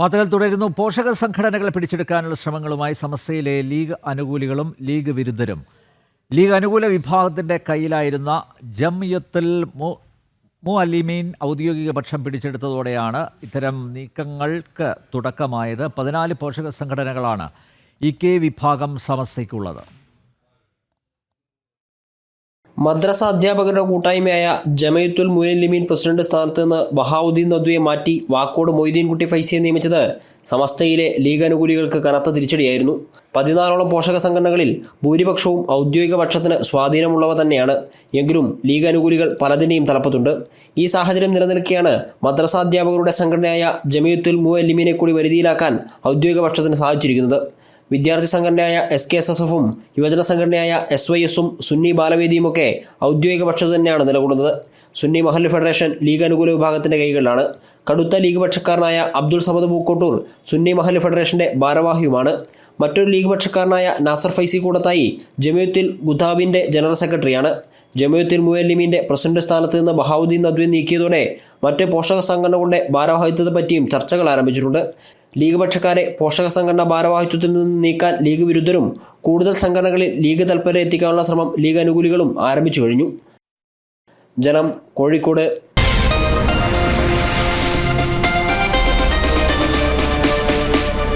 വാർത്തകൾ തുടരുന്നു. പോഷക സംഘടനകളെ പിടിച്ചെടുക്കാനുള്ള ശ്രമങ്ങളുമായി സമസ്തയിലെ ലീഗ് അനുകൂലികളും ലീഗ് വിരുദ്ധരും. ലീഗ് അനുകൂല വിഭാഗത്തിന്റെ കയ്യിലായിരുന്ന ജംയത്തുൽ മു മു അലിമീൻ ഔദ്യോഗിക പക്ഷം പിടിച്ചെടുത്തതോടെയാണ് ഇത്തരം നീക്കങ്ങൾക്ക് തുടക്കമായത്. പതിനാല് പോഷക സംഘടനകളാണ് ഇ കെ വിഭാഗം സമസ്തയ്ക്കുള്ളത്. മദ്രസ അധ്യാപകരുടെ കൂട്ടായ്മയായ ജമയത്തുൽ മുയലിമീൻ പ്രസിഡന്റ് സ്ഥാനത്ത് നിന്ന് ബഹാവുദ്ദീൻ നദ്വയെ മാറ്റി വാക്കോട് മൊയ്തീൻകുട്ടി ഫൈസിയെ നിയമിച്ചത് സമസ്തയിലെ ലീഗ് അനുകൂലികൾക്ക് കനത്ത തിരിച്ചടിയായിരുന്നു. പതിനാലോളം പോഷക സംഘടനകളിൽ ഭൂരിപക്ഷവും ഔദ്യോഗിക പക്ഷത്തിന് സ്വാധീനമുള്ളവ തന്നെയാണ്. എങ്കിലും ലീഗ് അനുകൂലികൾ പലതിന്റെയും തലപ്പത്തുണ്ട്. ഈ സാഹചര്യം നിലനിൽക്കെയാണ് മദ്രസ അധ്യാപകരുടെ സംഘടനയായ ജമയത്തുൽ മുഅല്ലിമിനെ കൂടി വരുതിയിലാക്കാൻ ഔദ്യോഗിക പക്ഷത്തിന് സാധിച്ചിരിക്കുന്നത്. വിദ്യാർത്ഥി സംഘടനയായ എസ് കെ എസ് എസ് എഫും യുവജന സംഘടനയായ എസ് വൈ എസും സുന്നി ബാലവേദിയുമൊക്കെ ഔദ്യോഗിക പക്ഷത്ത് തന്നെയാണ് നിലകൊള്ളുന്നത്. സുന്നി മഹല്ല് ഫെഡറേഷൻ ലീഗ് അനുകൂല വിഭാഗത്തിന്റെ കൈകളിലാണ്. കടുത്ത ലീഗ് പക്ഷക്കാരനായ അബ്ദുൾ സമദ് പൂക്കോട്ടൂർ സുന്നി മഹല്ല് ഫെഡറേഷന്റെ ഭാരവാഹിയുമാണ്. മറ്റൊരു ലീഗ് പക്ഷക്കാരനായ നാസർ ഫൈസി കൂടത്തായി ജമിയത്തുൽ ഗുദാബിന്റെ ജനറൽ സെക്രട്ടറിയാണ്. ജമിയത്തുൽ മുയല്ലിമീന്റെ പ്രസിഡന്റ് സ്ഥാനത്ത് നിന്ന് ബഹാവുദ്ദീൻ നദ്വി നീക്കിയതോടെ മറ്റ് പോഷക സംഘടനകളുടെ ഭാരവാഹിത്വത്തെ പറ്റിയും ചർച്ചകൾ ആരംഭിച്ചിട്ടുണ്ട്. ലീഗ് പക്ഷക്കാരെ പോഷക സംഘടന ഭാരവാഹിത്വത്തിൽ നിന്ന് നീക്കാൻ ലീഗ് വിരുദ്ധരും കൂടുതൽ സംഘടനകളിൽ ലീഗ് തൽപ്പര എത്തിക്കാനുള്ള ശ്രമം ലീഗ് അനുകൂലികളും ആരംഭിച്ചു കഴിഞ്ഞു. ജനം കോഴിക്കോട്